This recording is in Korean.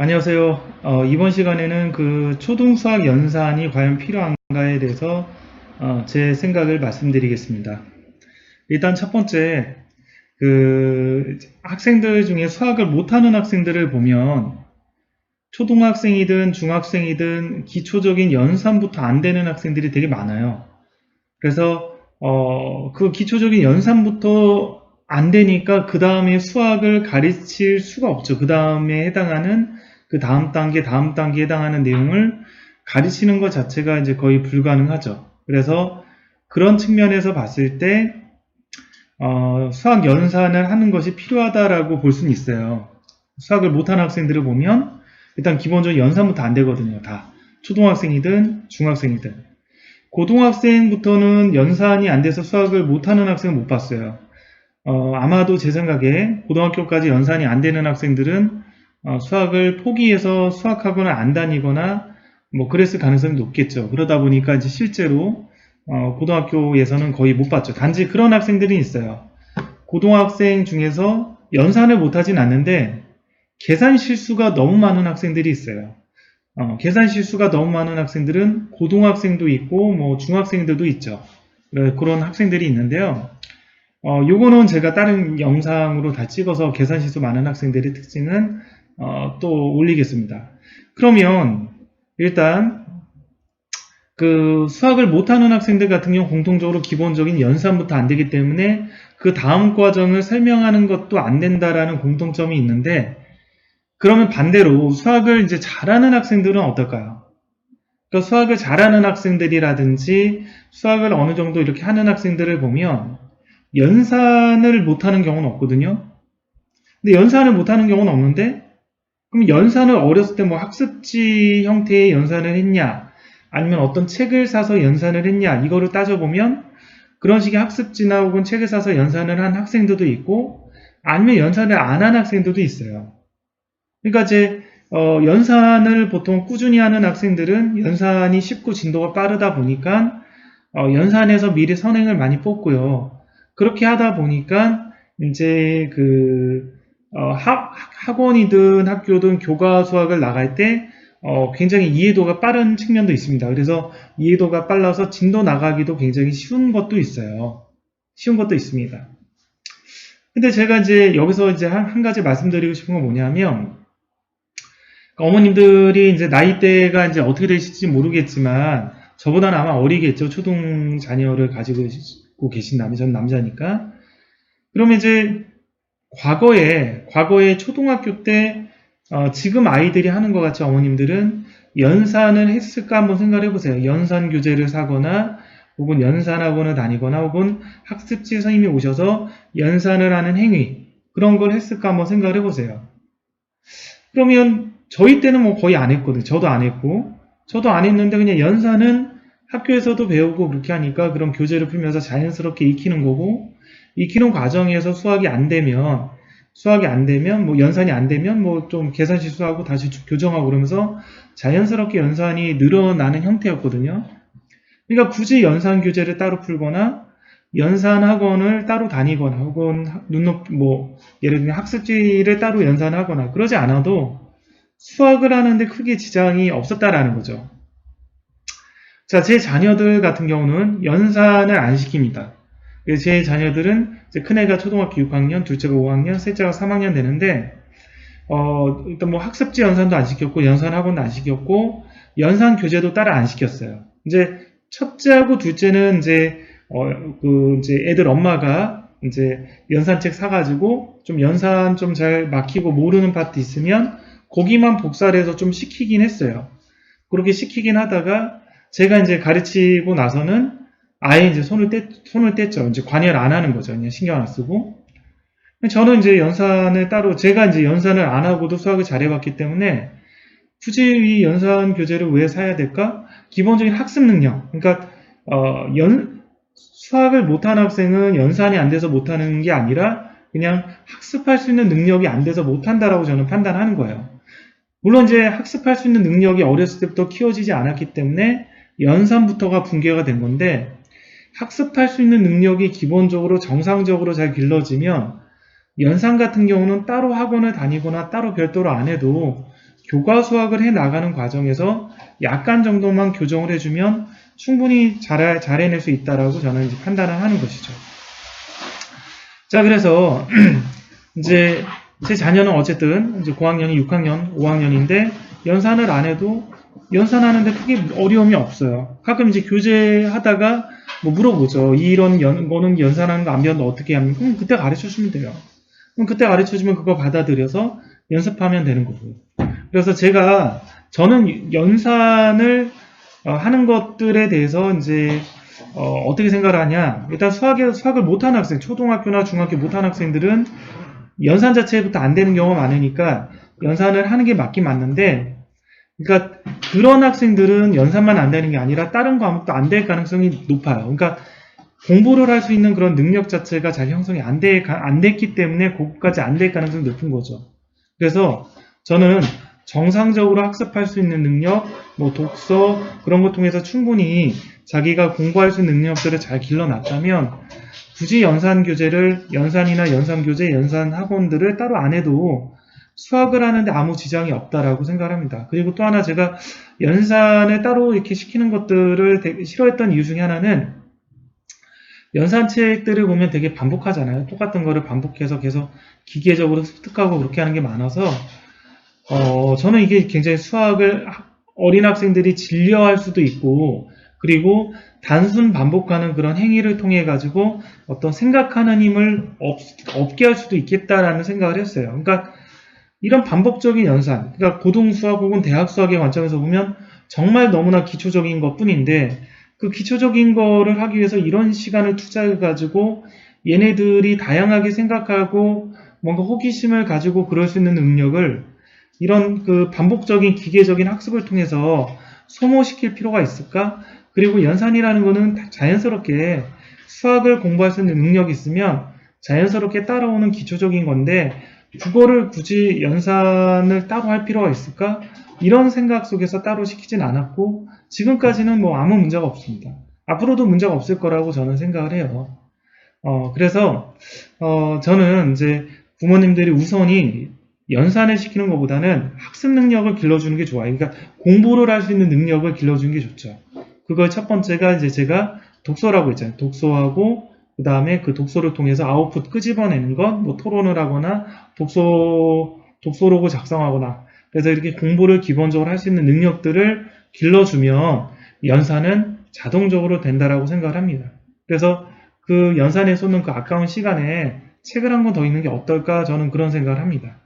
안녕하세요. 어, 이번 시간에는 그 초등수학 연산이 과연 필요한가에 대해서 어, 제 생각을 말씀드리겠습니다. 일단 첫 번째, 그 학생들 중에 수학을 못하는 학생들을 보면 초등학생이든 중학생이든 기초적인 연산부터 안 되는 학생들이 되게 많아요. 그래서 어, 그 기초적인 연산부터 안 되니까 그 다음에 수학을 가르칠 수가 없죠. 그 다음에 해당하는 그 다음 단계, 다음 단계에 해당하는 내용을 가르치는 것 자체가 이제 거의 불가능하죠. 그래서 그런 측면에서 봤을 때 어, 수학 연산을 하는 것이 필요하다라고 볼 수는 있어요. 수학을 못하는 학생들을 보면 일단 기본적으로 연산부터 안 되거든요. 다 초등학생이든 중학생이든 고등학생부터는 연산이 안 돼서 수학을 못하는 학생은 못 봤어요. 어, 아마도 제 생각에 고등학교까지 연산이 안 되는 학생들은 어, 수학을 포기해서 수학학원을 안 다니거나 뭐 그랬을 가능성이 높겠죠. 그러다 보니까 이제 실제로 어, 고등학교에서는 거의 못 봤죠. 단지 그런 학생들이 있어요. 고등학생 중에서 연산을 못하진 않는데 계산 실수가 너무 많은 학생들이 있어요. 어, 계산 실수가 너무 많은 학생들은 고등학생도 있고 뭐 중학생들도 있죠. 네, 그런 학생들이 있는데요. 어, 요거는 제가 다른 영상으로 다 찍어서 계산 실수 많은 학생들의 특징은 어, 또 올리겠습니다. 그러면 일단 그 수학을 못하는 학생들 같은 경우 공통적으로 기본적인 연산부터 안 되기 때문에 그 다음 과정을 설명하는 것도 안 된다라는 공통점이 있는데 그러면 반대로 수학을 이제 잘하는 학생들은 어떨까요? 그러니까 수학을 잘하는 학생들이라든지 수학을 어느 정도 이렇게 하는 학생들을 보면 연산을 못하는 경우는 없거든요. 근데 연산을 못하는 경우는 없는데 그럼 연산을 어렸을 때 뭐 학습지 형태의 연산을 했냐 아니면 어떤 책을 사서 연산을 했냐 이거를 따져보면 그런 식의 학습지나 혹은 책을 사서 연산을 한 학생들도 있고 아니면 연산을 안 한 학생들도 있어요. 그러니까 이제 어, 연산을 보통 꾸준히 하는 학생들은 연산이 쉽고 진도가 빠르다 보니까 어, 연산에서 미리 선행을 많이 뽑고요. 그렇게 하다 보니까 이제 그 어, 학, 학원이든 학교든 교과 수학을 나갈 때 어, 굉장히 이해도가 빠른 측면도 있습니다. 그래서 이해도가 빨라서 진도 나가기도 굉장히 쉬운 것도 있어요. 쉬운 것도 있습니다. 근데 제가 이제 여기서 이제 한, 한 가지 말씀드리고 싶은 건 뭐냐면 그러니까 어머님들이 이제 나이대가 이제 어떻게 되실지 모르겠지만 저보다는 아마 어리겠죠. 초등 자녀를 가지고 계신다면 전 남자니까. 그러면 이제 과거에 과거에 초등학교 때 어, 지금 아이들이 하는 것 같이 어머님들은 연산을 했을까 한번 생각을 해보세요. 연산 교재를 사거나 혹은 연산학원을 다니거나 혹은 학습지 선생님이 오셔서 연산을 하는 행위 그런 걸 했을까 한번 생각을 해보세요. 그러면 저희 때는 뭐 거의 안 했거든요. 저도 안 했고 저도 안 했는데 그냥 연산은 학교에서도 배우고 그렇게 하니까 그런 교재를 풀면서 자연스럽게 익히는 거고 익히는 과정에서 수학이 안 되면 수학이 안 되면 뭐 연산이 안 되면 뭐 좀 계산 실수하고 다시 교정하고 그러면서 자연스럽게 연산이 늘어나는 형태였거든요. 그러니까 굳이 연산 교재를 따로 풀거나 연산 학원을 따로 다니거나 혹은 눈높 뭐 예를 들면 학습지를 따로 연산하거나 그러지 않아도 수학을 하는데 크게 지장이 없었다라는 거죠. 자, 제 자녀들 같은 경우는 연산을 안 시킵니다. 제 자녀들은 큰애가 초등학교 6학년, 둘째가 5학년, 셋째가 3학년 되는데 어, 일단 뭐 학습지 연산도 안 시켰고 연산 학원도 안 시켰고 연산 교재도 따라 안 시켰어요. 이제 첫째하고 둘째는 이제 어, 그 이제 애들 엄마가 이제 연산책 사가지고 좀 연산 좀 잘 막히고 모르는 파트 있으면 거기만 복사를 해서 좀 시키긴 했어요. 그렇게 시키긴 하다가 제가 이제 가르치고 나서는 아예 이제 손을 떼, 손을 뗐죠. 이제 관여를 안 하는 거죠. 그냥 신경 안 쓰고. 저는 이제 연산을 따로, 제가 이제 연산을 안 하고도 수학을 잘해봤기 때문에 굳이 이 연산 교재를 왜 사야 될까? 기본적인 학습 능력. 그러니까, 어, 연, 수학을 못하는 학생은 연산이 안 돼서 못하는 게 아니라 그냥 학습할 수 있는 능력이 안 돼서 못한다라고 저는 판단하는 거예요. 물론 이제 학습할 수 있는 능력이 어렸을 때부터 키워지지 않았기 때문에 연산부터가 붕괴가 된 건데 학습할 수 있는 능력이 기본적으로 정상적으로 잘 길러지면 연산 같은 경우는 따로 학원을 다니거나 따로 별도로 안 해도 교과 수학을 해 나가는 과정에서 약간 정도만 교정을 해주면 충분히 잘, 잘 해낼 수 있다라고 저는 판단을 하는 것이죠. 자, 그래서 이제 제 자녀는 어쨌든 이제 고학년이 6학년, 5학년인데 연산을 안 해도 연산하는데 크게 어려움이 없어요. 가끔 이제 교재하다가 뭐 물어보죠. 이런 연, 거는 연산하는 거 안 배웠는데 어떻게 하면 그럼 그때 가르쳐 주면 돼요. 그럼 그때 가르쳐 주면 그거 받아들여서 연습하면 되는 거고요. 그래서 제가 저는 연산을 어, 하는 것들에 대해서 이제 어, 떻게 생각을 하냐? 일단 수학에 수학을 못하는 학생, 초등학교나 중학교 못하는 학생들은 연산 자체부터 안 되는 경우가 많으니까 연산을 하는 게 맞긴 맞는데, 그러니까 그런 학생들은 연산만 안 되는 게 아니라 다른 과목도 안 될 가능성이 높아요. 그러니까 공부를 할 수 있는 그런 능력 자체가 잘 형성이 안, 돼, 안 됐기 때문에 그것까지 안 될 가능성이 높은 거죠. 그래서 저는 정상적으로 학습할 수 있는 능력, 뭐 독서 그런 것 통해서 충분히 자기가 공부할 수 있는 능력들을 잘 길러놨다면 굳이 연산 교재를 연산이나 연산 교재, 연산 학원들을 따로 안 해도 수학을 하는데 아무 지장이 없다라고 생각합니다. 그리고 또 하나 제가 연산을 따로 이렇게 시키는 것들을 되게 싫어했던 이유 중에 하나는 연산 책들을 보면 되게 반복하잖아요. 똑같은 거를 반복해서 계속 기계적으로 습득하고 그렇게 하는 게 많아서 어, 저는 이게 굉장히 수학을 어린 학생들이 질려할 수도 있고 그리고 단순 반복하는 그런 행위를 통해 가지고 어떤 생각하는 힘을 없, 없게 할 수도 있겠다라는 생각을 했어요. 그러니까 이런 반복적인 연산, 그러니까 고등 수학 혹은 대학 수학의 관점에서 보면 정말 너무나 기초적인 것 뿐인데 그 기초적인 거를 하기 위해서 이런 시간을 투자해 가지고 얘네들이 다양하게 생각하고 뭔가 호기심을 가지고 그럴 수 있는 능력을 이런 그 반복적인 기계적인 학습을 통해서 소모시킬 필요가 있을까? 그리고 연산이라는 거는 자연스럽게 수학을 공부할 수 있는 능력이 있으면 자연스럽게 따라오는 기초적인 건데 국어를 굳이 연산을 따로 할 필요가 있을까? 이런 생각 속에서 따로 시키진 않았고 지금까지는 뭐 아무 문제가 없습니다. 앞으로도 문제가 없을 거라고 저는 생각을 해요. 어, 그래서 어, 저는 이제 부모님들이 우선이 연산을 시키는 것보다는 학습 능력을 길러주는 게 좋아요. 그러니까 공부를 할 수 있는 능력을 길러주는 게 좋죠. 그걸 첫 번째가 이제 제가 독서라고 했잖아요. 독서하고 그 다음에 그 독서를 통해서 아웃풋 끄집어내는 것, 뭐 토론을 하거나 독서 독서록을 작성하거나 그래서 이렇게 공부를 기본적으로 할 수 있는 능력들을 길러주면 연산은 자동적으로 된다라고 생각을 합니다. 그래서 그 연산에 쏟는 그 아까운 시간에 책을 한 권 더 읽는 게 어떨까 저는 그런 생각을 합니다.